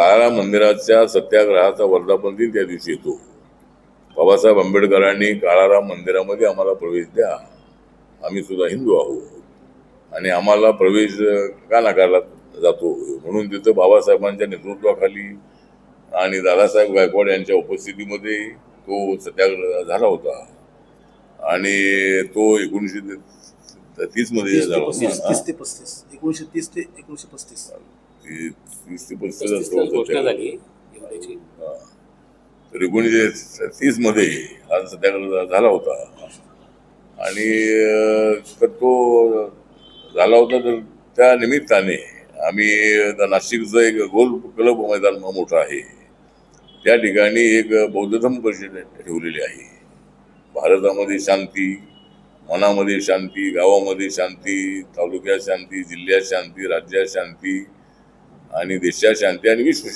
काळाराम मंदिराच्या सत्याग्रहाचा वर्धापन दिन त्या दिवशी येतो. बाबासाहेब आंबेडकरांनी काळाराम मंदिरामध्ये आम्हाला प्रवेश द्या. आम्ही सुद्धा हिंदू आहोत. आणि आम्हाला प्रवेश का नाकारला जातो? म्हणून तिथं बाबासाहेबांच्या नेतृत्वाखाली आणि दादासाहेब गायकवाड यांच्या उपस्थितीमध्ये तो सत्याग्रह झाला होता. आणि तो एकोणीसशे तीसमध्ये तीस ते झाला होता. तीस ते पस्तीस. एकोणीशे तीस ते एकोणीशे पस्तीस. झाली. तर एकोणीसशे तीसमध्ये हा सत्याग्रह झाला होता आणि तर तो झाला होता तर त्या निमित्ताने आम्ही नाशिकचं एक गोल क्लब मैदान मोठं आहे त्या ठिकाणी एक बौद्ध धर्म परिषद ठेवलेली आहे भारतामध्ये शांती मनामध्ये शांती गावामध्ये शांती तालुक्यात शांती जिल्ह्यात शांती राज्यात शांती आणि देशात शांती आणि विश्व